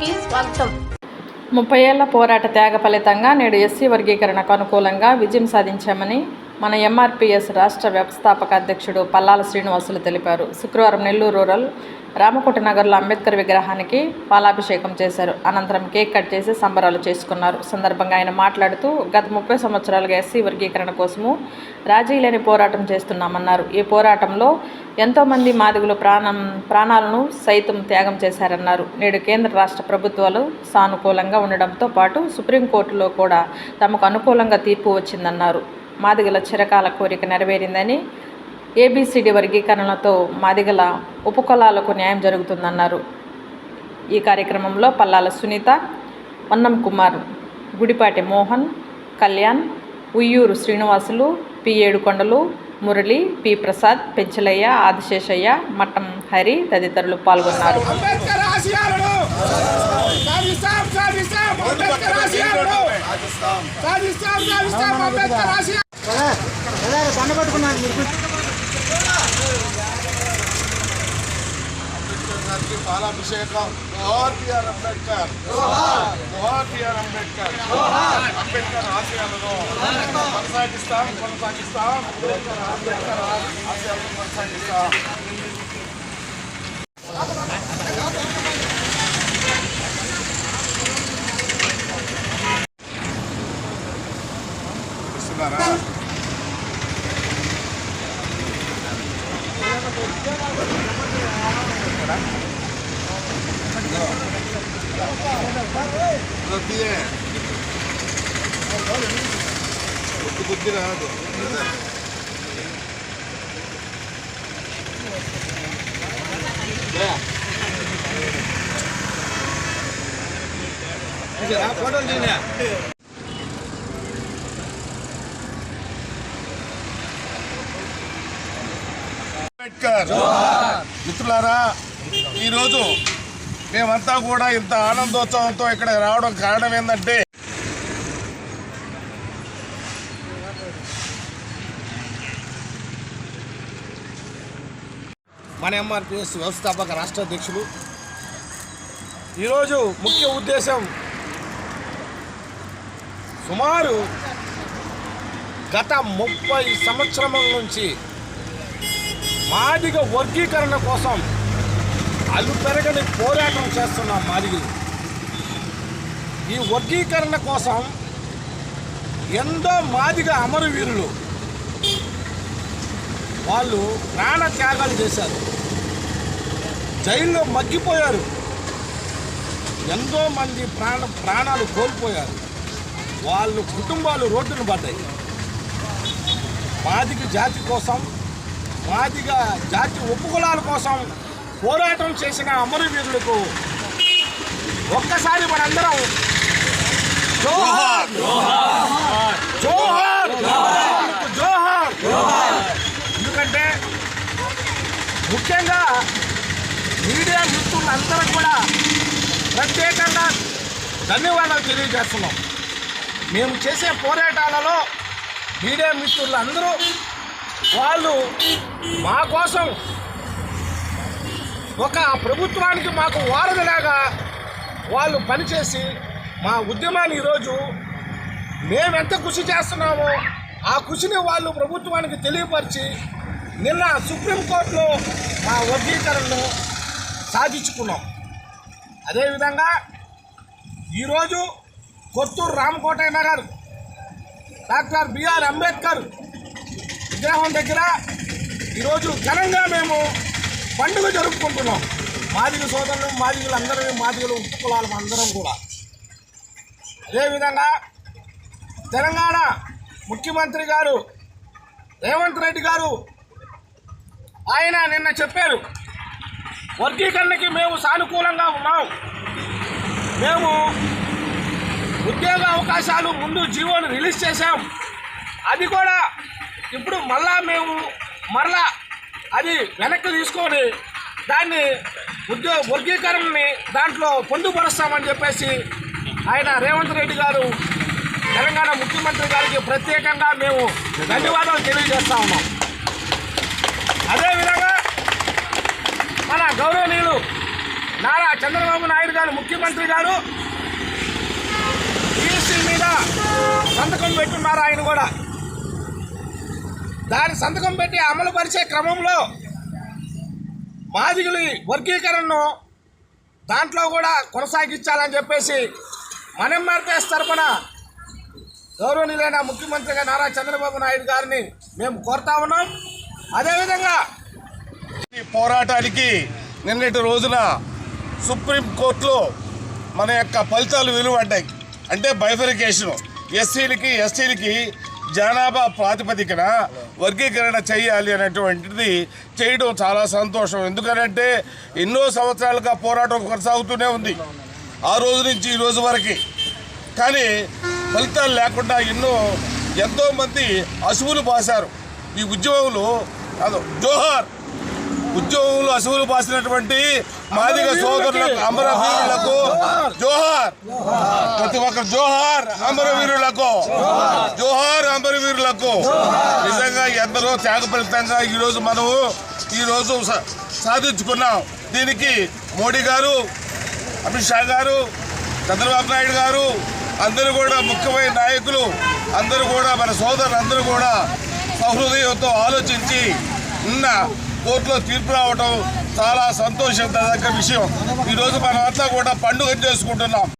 న్యూస్కి స్వాగతం. ముప్పై ఏళ్ళ పోరాట త్యాగ ఫలితంగా నేడు ఎస్సీ వర్గీకరణకు అనుకూలంగా విజయం సాధించామని మన ఎంఆర్పీఎస్ రాష్ట్ర వ్యవస్థాపక అధ్యక్షుడు పల్లాల శ్రీనివాసులు తెలిపారు. శుక్రవారం నెల్లూరు రూరల్ రామకోట నగర్లో అంబేద్కర్ విగ్రహానికి పాలాభిషేకం చేశారు. అనంతరం కేక్ కట్ చేసి సంబరాలు చేసుకున్నారు. సందర్భంగా ఆయన మాట్లాడుతూ గత ముప్పై సంవత్సరాలుగా ఎస్సీ వర్గీకరణ కోసము రాజీ లేని పోరాటం చేస్తున్నామన్నారు. ఈ పోరాటంలో ఎంతోమంది మాదిగులు ప్రాణం ప్రాణాలను సైతం త్యాగం చేశారన్నారు. నేడు కేంద్ర రాష్ట్ర ప్రభుత్వాలు సానుకూలంగా ఉండడంతో పాటు సుప్రీంకోర్టులో కూడా తమకు అనుకూలంగా తీర్పు వచ్చిందన్నారు. మాదిగల చిరకాల కోరిక నెరవేరిందని ఏబిసిడి వర్గీకరణలతో మాదిగల ఉపకులాలకు న్యాయం జరుగుతుందన్నారు. ఈ కార్యక్రమంలో పల్లాల సునీత వన్నం కుమార్ గుడిపాటి మోహన్ కళ్యాణ్ ఉయ్యూరు శ్రీనివాసులు పి ఏడుకొండలు మురళి పి ప్రసాద్ పెంచలయ్య ఆదిశేషయ్య మట్టం హరి తదితరులు పాల్గొన్నారు. సాధిస్తాం సాధిస్తాం అంబేద్కర్ ఆశయాలను సాధిస్తాం సాధిస్తాం అంబేద్కర్ ఆశయాలు గారికి పాలాభిషేకం జోహార్ బిఆర్ అంబేద్కర్ జోహార్ బిఆర్ అంబేద్కర్ అంబేద్కర్ ఆశయాలను కొనసాగిస్తాం కొనసాగిస్తాం అంబేద్కర్ అంబేద్కర్ ఆశయాలను కొనసాగిస్తాం ఇస్తున్నారా తీయే కొద్ది కొద్ది రాదు ఫోటోలు తీయలే అంబేద్కర్ మిత్రులారా ఈరోజు మేమంతా కూడా ఇంత ఆనందోత్సవంతో ఇక్కడ రావడం కారణం ఏంటంటే మన ఎంఆర్పిఎస్ వ్యవస్థాపక రాష్ట్ర అధ్యక్షులు. ఈరోజు ముఖ్య ఉద్దేశం సుమారు గత ముప్పై సంవత్సరముల నుంచి మాదిగ వర్గీకరణ కోసం అల్లు పెరగని పోరాటం చేస్తున్నాం మాదిగలు ఈ వర్గీకరణ కోసం ఎంతో మాదిగ అమరవీరులు వాళ్ళు ప్రాణ త్యాగాలు చేశారు. జైల్లో మగ్గిపోయారు. ఎంతో మంది ప్రాణ ప్రాణాలు కోల్పోయారు. వాళ్ళు కుటుంబాలు రోడ్డును పడ్డాయి. మాదిగ జాతి కోసం మాదిగ జాతి ఉపకులాల కోసం పోరాటం చేసిన అమరవీరులకు ఒక్కసారి మనందరం జోహార్. జోహార్. జోహార్. ఎందుకంటే ముఖ్యంగా మీడియా మిత్రులందరూ కూడా ప్రత్యేకంగా ధన్యవాదాలు తెలియజేస్తున్నాం. మేము చేసే పోరాటాలలో మీడియా మిత్రులందరూ వాళ్ళు మా కోసం ఒక ప్రభుత్వానికి మాకు వారధిలాగా వాళ్ళు పనిచేసి మా ఉద్యమాన్ని ఈరోజు మేము ఎంత కృషి చేస్తున్నామో ఆ కృషిని వాళ్ళు ప్రభుత్వానికి తెలియపరిచి నిన్న సుప్రీంకోర్టులో మా వర్గీకరణను సాధించుకున్నాం. అదేవిధంగా ఈరోజు Kotturu Ramakotaiah Nagar doctor B R Ambedkar విగ్రహం దగ్గర ఈరోజు ఘనంగా మేము పండుగ జరుపుకుంటున్నాం. మాదిగ సోదరులు మాదిగులు అందరూ మాదిగలు కులాలు అందరం కూడా. అదేవిధంగా తెలంగాణ ముఖ్యమంత్రి గారు రేవంత్ రెడ్డి గారు ఆయన నిన్న చెప్పారు వర్గీకరణకి మేము సానుకూలంగా ఉన్నాం. మేము ఉద్యోగ అవకాశాలు ముందు జీవోను రిలీజ్ చేశాం. అది కూడా ఇప్పుడు మళ్ళా మేము మరలా అది వెనక్కి తీసుకొని దాన్ని ఉద్యోగ వర్గీకరణని దాంట్లో పొందుపరుస్తామని చెప్పేసి ఆయన రేవంత్ రెడ్డి గారు తెలంగాణ ముఖ్యమంత్రి గారికి ప్రత్యేకంగా మేము ధన్యవాదాలు తెలియజేస్తా ఉన్నాం. అదేవిధంగా మన గౌరవనీయులు నారా చంద్రబాబు నాయుడు గారు ముఖ్యమంత్రి గారు ఈసీ మీద సంతకం పెట్టున్నారు ఆయన కూడా? దాని సంతకం పెట్టి అమలు పరిచే క్రమంలో మాదిగులి వర్గీకరణను దాంట్లో కూడా కొనసాగించాలని చెప్పేసి మన ఎంఆర్పిఎస్ తరఫున గౌరవనీయులైన ముఖ్యమంత్రిగా నారా చంద్రబాబు నాయుడు గారిని మేము కోరుతా ఉన్నాం. అదేవిధంగా ఈ పోరాటానికి నిన్నటి రోజున సుప్రీంకోర్టులో మన యొక్క ఫలితాలు వెలువడ్డాయి. అంటే బైఫరికేషను. ఎస్సీలకి ఎస్టీలకి జనాభా ప్రాతిపదికన వర్గీకరణ చేయాలి అనేటువంటిది చేయడం చాలా సంతోషం. ఎందుకనంటే ఎన్నో సంవత్సరాలుగా పోరాటం కొనసాగుతూనే ఉంది. ఆ రోజు నుంచి ఈ రోజు వరకు. కానీ ఫలితాలు లేకుండా ఎన్నో ఎంతోమంది అసువులు పాశారు. ఈ ఉద్యమంలో అదో జోహార్ ఉద్యోగులు అసువులు బాసినటువంటి మాదిగ సోదరులకు అమరవీరులకు. జోహార్. ప్రతి ఒక్క జోహార్ అమరవీరులకు. జోహార్. అమరవీరులకు. నిజంగా ఎందరో త్యాగ ఫలితంగా ఈరోజు మనము ఈరోజు సాధించుకున్నాం. దీనికి మోడీ గారు అమిత్ షా గారు చంద్రబాబు నాయుడు గారు అందరూ కూడా ముఖ్యమైన నాయకులు అందరూ కూడా మన సోదరులు అందరూ కూడా సహృదయంతో ఆలోచించి నిన్న కోర్టులో తీర్పు రావడం చాలా సంతోషించదగ్గ విషయం. ఈరోజు మనమంతా కూడా పండుగ చేసుకుంటున్నాం.